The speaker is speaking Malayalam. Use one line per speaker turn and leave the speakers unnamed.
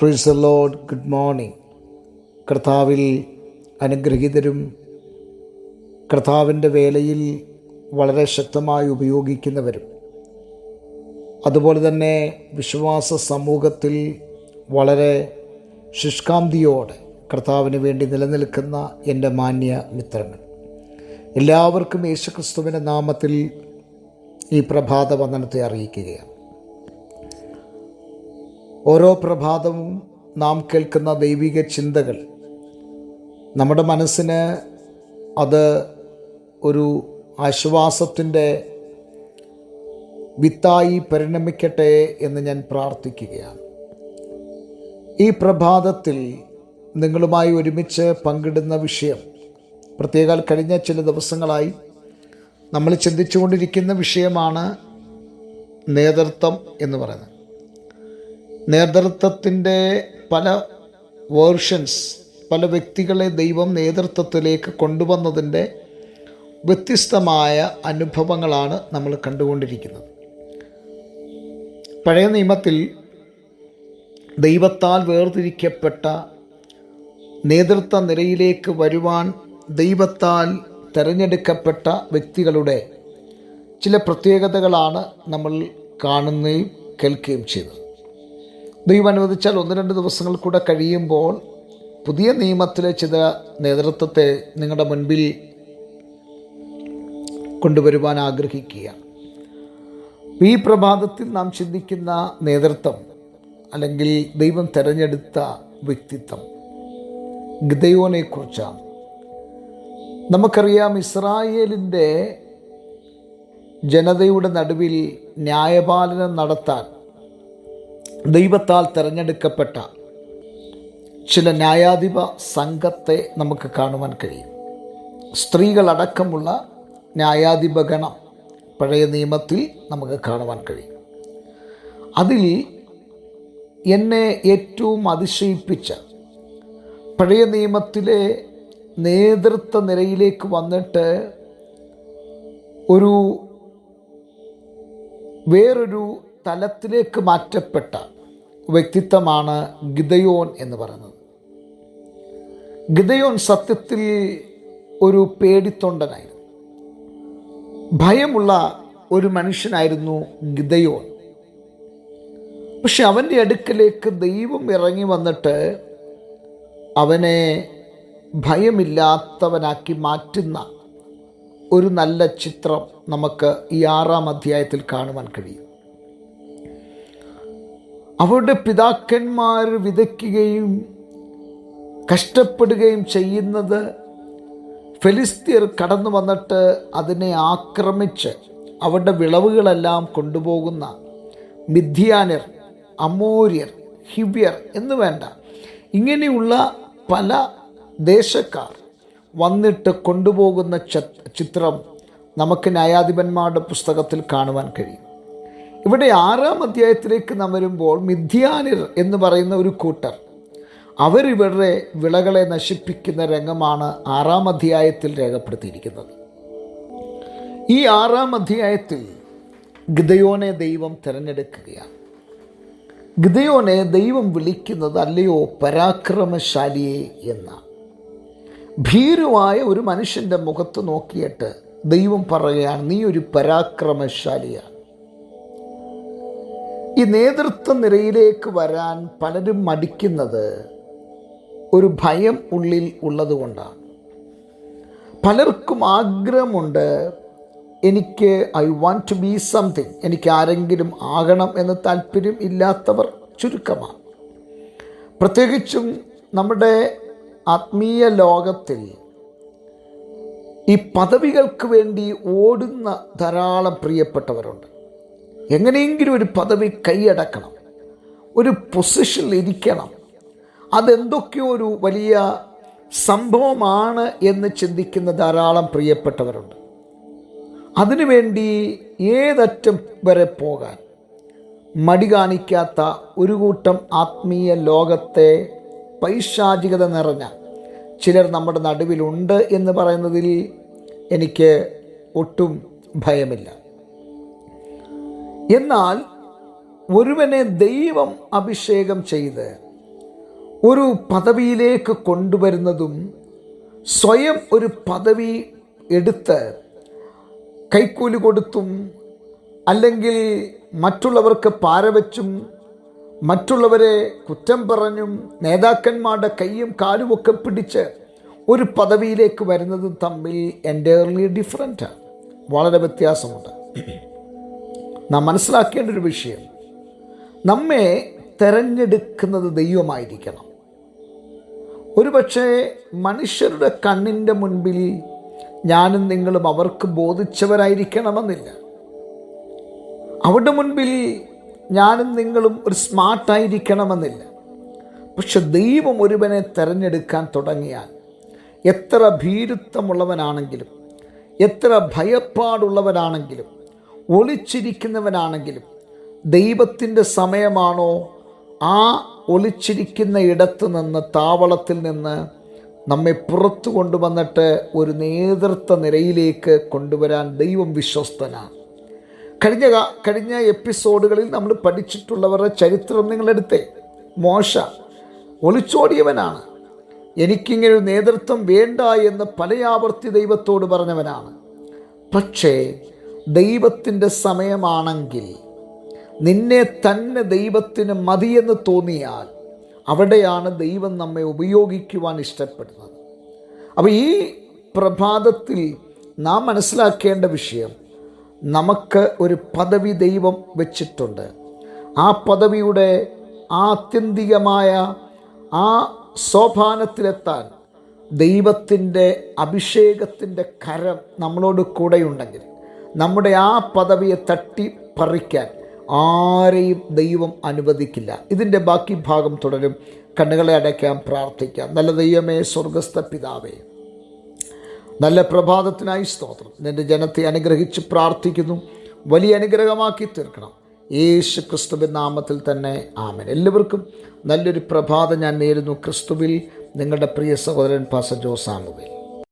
പ്രീസ് ലോഡ് ഗുഡ് മോർണിംഗ് കർത്താവിൽ അനുഗ്രഹീതരും കർത്താവിന്റെ വേലയിൽ വളരെ ശക്തമായി ഉപയോഗിക്കുന്നവരും. അതുപോലെ തന്നെ വിശ്വാസ സമൂഹത്തിൽ വളരെ ശുഷ്കാന്തിയോടെ കർത്താവിന് വേണ്ടി നിലനിൽക്കുന്ന എന്റെ മാന്യ മിത്രങ്ങൾ. എല്ലാവർക്കും യേശുക്രിസ്തുവിന്റെ നാമത്തിൽ ഈ പ്രഭാത വന്ദനത്തെ അറിയിക്കുകയാണ്. ഓരോ പ്രഭാതവും നാം കേൾക്കുന്ന ദൈവിക ചിന്തകൾ. നമ്മുടെ മനസ്സിന് അത് ഒരു ആശ്വാസത്തിന്റെ വിത്തായി പരിണമിക്കട്ടെ എന്ന് ഞാൻ പ്രാർത്ഥിക്കുകയാണ്. ഈ പ്രഭാതത്തിൽ നിങ്ങളുമായി ഒരുമിച്ച് പങ്കിടുന്ന വിഷയം പ്രത്യേകാൽ കഴിഞ്ഞ ചില ദിവസങ്ങളായി നമ്മൾ ചിന്തിച്ചുകൊണ്ടിരിക്കുന്ന വിഷയമാണ് നേതൃത്വം എന്ന് പറയുന്നത്. നേതൃത്വത്തിന്റെ പല വേർഷൻസ് പല വ്യക്തികളെ ദൈവം നേതൃത്വത്തിലേക്ക് കൊണ്ടുവന്നതിന്റെ വ്യത്യസ്തമായ അനുഭവങ്ങളാണ് നമ്മൾ കണ്ടുകൊണ്ടിരിക്കുന്നത്. പഴയ നിയമത്തിൽ ദൈവത്താൽ വേർതിരിക്കപ്പെട്ട നേതൃത്വ നിരയിലേക്ക് വരുവാൻ ദൈവത്താൽ തിരഞ്ഞെടുക്കപ്പെട്ട വ്യക്തികളുടെ ചില പ്രത്യേകതകളാണ് നമ്മൾ കാണുകയും കേൾക്കുകയും ചെയ്തത്. ദൈവം അനുവദിച്ചാൽ ഒന്ന് രണ്ട് ദിവസങ്ങൾ കൂടെ കഴിയുമ്പോൾ പുതിയ നിയമത്തിലെ ചില നേതൃത്വത്തെ നിങ്ങളുടെ മുൻപിൽ കൊണ്ടുവരുവാൻ ആഗ്രഹിക്കുക. ഈ പ്രഭാതത്തിൽ നാം ചിന്തിക്കുന്ന നേതൃത്വം അല്ലെങ്കിൽ ദൈവം തിരഞ്ഞെടുത്ത വ്യക്തിത്വം ഗിതയോനെക്കുറിച്ചാണ് നമുക്കറിയാം ഇസ്രായേലിന്റെ ജനതയുടെ നടുവിൽ ന്യായപാലനം നടത്താൻ ദൈവത്താൽ തിരഞ്ഞെടുക്കപ്പെട്ട ചില ന്യായാധിപ സംഘത്തെ നമുക്ക് കാണുവാൻ കഴിയും. സ്ത്രീകളടക്കമുള്ള ന്യായാധിപ ഗണം പഴയ നിയമത്തിൽ നമുക്ക് കാണുവാൻ കഴിയും. അതിൽ എന്നെ ഏറ്റവും അതിശയിപ്പിച്ച പഴയ നിയമത്തിലെ നേതൃത്വ നിരയിലേക്ക് വന്നിട്ട് ഒരു വേറൊരു തലത്തിലേക്ക് മാറ്റപ്പെട്ട വ്യക്തിത്വമാണ് ഗിതയോൻ എന്ന് പറയുന്നത്. ഗിതയോൻ സത്യത്തിൽ ഒരു പേടിത്തൊണ്ടനായിരുന്നു. ഭയമുള്ള ഒരു മനുഷ്യനായിരുന്നു ഗിതയോൻ പക്ഷെ അവന്റെ അടുക്കലേക്ക് ദൈവം ഇറങ്ങി വന്നിട്ട് അവനെ ഭയമില്ലാത്തവനാക്കി മാറ്റുന്ന ഒരു നല്ല ചിത്രം നമുക്ക് ഈ ആറാം അധ്യായത്തിൽ കാണുവാൻ കഴിയും. അവരുടെ പിതാക്കന്മാർ വിതയ്ക്കുകയും കഷ്ടപ്പെടുകയും ചെയ്യുന്നത് ഫെലിസ്തീർ കടന്നു വന്നിട്ട് അതിനെ ആക്രമിച്ച് അവരുടെ വിളവുകളെല്ലാം കൊണ്ടുപോകുന്ന മിഥ്യാനർ അമോര്യർ ഹിവ്യർ എന്ന് വേണ്ട. ഇങ്ങനെയുള്ള പല ദേശക്കാർ വന്നിട്ട് കൊണ്ടുപോകുന്ന ചിത്രം നമുക്ക് ന്യായാധിപന്മാരുടെ പുസ്തകത്തിൽ കാണുവാൻ കഴിയും. ഇവിടെ ആറാം അധ്യായത്തിലേക്ക് നാം വരുമ്പോൾ മിഥ്യാനിർ എന്ന് പറയുന്ന ഒരു കൂട്ടർ അവരിവരുടെ വിളകളെ നശിപ്പിക്കുന്ന രംഗമാണ് ആറാം അധ്യായത്തിൽ രേഖപ്പെടുത്തിയിരിക്കുന്നത്. ഈ ആറാം അധ്യായത്തിൽ ഗിതയോനെ ദൈവം തിരഞ്ഞെടുക്കുകയാണ്. ഗിതയോനെ ദൈവം വിളിക്കുന്നത് അല്ലയോ പരാക്രമശാലിയെ എന്ന ഭീരുവായ ഒരു മനുഷ്യന്റെ മുഖത്ത് നോക്കിയിട്ട് ദൈവം പറയുകയാണ് നീ ഒരു പരാക്രമശാലിയാണ്. ഈ നേതൃത്വ നിരയിലേക്ക് വരാൻ പലരും മടിക്കുന്നത് ഒരു ഭയം ഉള്ളിൽ ഉള്ളതുകൊണ്ടാണ്. പലർക്കും ആഗ്രഹമുണ്ട് എനിക്ക് I want to be something എനിക്ക് ആരെങ്കിലും ആകണം എന്ന് താല്പര്യം ഇല്ലാത്തവർ ചുരുക്കമാണ്. പ്രത്യേകിച്ചും നമ്മുടെ ആത്മീയ ലോകത്തിൽ ഈ പദവികൾക്ക് വേണ്ടി ഓടുന്ന ധാരാളം പ്രിയപ്പെട്ടവരുണ്ട്. എങ്ങനെയെങ്കിലും ഒരു പദവി കൈയടക്കണം ഒരു പൊസിഷനിൽ ഇരിക്കണം. അതെന്തൊക്കെയോ ഒരു വലിയ സംഭവമാണ് എന്ന് ചിന്തിക്കുന്ന ധാരാളം പ്രിയപ്പെട്ടവരുണ്ട്. അതിനുവേണ്ടി ഏതറ്റം വരെ പോകാൻ മടി കാണിക്കാത്ത ഒരു കൂട്ടം ആത്മീയ ലോകത്തെ പൈശാചികത നിറഞ്ഞ ചിലർ നമ്മുടെ നടുവിലുണ്ട് എന്ന് പറയുന്നതിൽ എനിക്ക് ഒട്ടും ഭയമില്ല. എന്നാൽ ഒരുവനെ ദൈവം അഭിഷേകം ചെയ്ത് ഒരു പദവിയിലേക്ക് കൊണ്ടുവരുന്നതും സ്വയം ഒരു പദവി എടുത്ത് കൈക്കൂലി കൊടുത്തും അല്ലെങ്കിൽ മറ്റുള്ളവർക്ക് പാരവച്ചും മറ്റുള്ളവരെ കുറ്റം പറഞ്ഞും നേതാക്കന്മാരുടെ കൈയും കാലുമൊക്കെ പിടിച്ച് ഒരു പദവിയിലേക്ക് വരുന്നതും തമ്മിൽ എന്റയർലി ഡിഫറന്റാണ് വളരെ വ്യത്യാസമുണ്ട്. നാം മനസ്സിലാക്കേണ്ട ഒരു വിഷയം. നമ്മെ തെരഞ്ഞെടുക്കുന്നത് ദൈവമായിരിക്കണം. ഒരുപക്ഷെ മനുഷ്യരുടെ കണ്ണിന്റെ മുൻപിൽ ഞാനും നിങ്ങളും അവർക്ക് ബോധിച്ചവരായിരിക്കണമെന്നില്ല. അവരുടെ മുൻപിൽ ഞാനും നിങ്ങളും ഒരു സ്മാർട്ടായിരിക്കണമെന്നില്ല പക്ഷെ ദൈവം ഒരുവനെ തിരഞ്ഞെടുക്കാൻ തുടങ്ങിയാൽ എത്ര ഭീരുത്വമുള്ളവനാണെങ്കിലും എത്ര ഭയപ്പാടുള്ളവനാണെങ്കിലും ഒളിച്ചിരിക്കുന്നവനാണെങ്കിലും ദൈവത്തിന്റെ സമയമാണോ ആ ഒളിച്ചിരിക്കുന്ന ഇടത്ത് നിന്ന് താവളത്തിൽ നിന്ന് നമ്മെ പുറത്തു കൊണ്ടുവന്നിട്ട് ഒരു നേതൃത്വ നിരയിലേക്ക് കൊണ്ടുവരാൻ ദൈവം വിശ്വസ്തനാണ്. കഴിഞ്ഞ കഴിഞ്ഞ എപ്പിസോഡുകളിൽ നമ്മൾ പഠിച്ചിട്ടുള്ളവരുടെ ചരിത്രം നിങ്ങളെടുത്തേ. മോശ ഒളിച്ചോടിയവനാണ്. എനിക്കിങ്ങനെ ഒരു നേതൃത്വം വേണ്ട എന്ന് പലയാവർത്തി ദൈവത്തോട് പറഞ്ഞവനാണ്. പക്ഷേ ദൈവത്തിന്റെ സമയമാണെങ്കിൽ നിന്നെ തന്നെ ദൈവത്തിന് മതിയെന്ന് തോന്നിയാൽ അവിടെയാണ് ദൈവം നമ്മെ ഉപയോഗിക്കുവാൻ ഇഷ്ടപ്പെടുന്നത്. അപ്പോൾ ഈ പ്രഭാതത്തിൽ നാം മനസ്സിലാക്കേണ്ട വിഷയം നമുക്ക് ഒരു പദവി ദൈവം വെച്ചിട്ടുണ്ട്. ആ പദവിയുടെ ആത്യന്തികമായ ആ സോപാനത്തിലെത്താൻ ദൈവത്തിന്റെ അഭിഷേകത്തിന്റെ കരം നമ്മളോട് കൂടെയുണ്ടെങ്കിൽ നമ്മുടെ ആ പദവിയെ തട്ടി പറിക്കാൻ ആരെയും ദൈവം അനുവദിക്കില്ല. ഇതിന്റെ ബാക്കി ഭാഗം തുടരും. കണ്ണുകളെ അടയ്ക്കാൻ പ്രാർത്ഥിക്കാം. നല്ല ദൈവമേ സ്വർഗസ്ഥ പിതാവേ നല്ല പ്രഭാതത്തിനായി സ്തോത്രം. നിന്റെ ജനത്തെ അനുഗ്രഹിച്ച് പ്രാർത്ഥിക്കുന്നു. വലിയ അനുഗ്രഹമാക്കി തീർക്കണം. യേശു ക്രിസ്തുവിൻ നാമത്തിൽ തന്നെ ആമൻ. എല്ലാവർക്കും നല്ലൊരു പ്രഭാതം ഞാൻ നേരുന്നു. ക്രിസ്തുവിൽ നിങ്ങളുടെ പ്രിയ സഹോദരൻ പാസ ജോസാമുവിൽ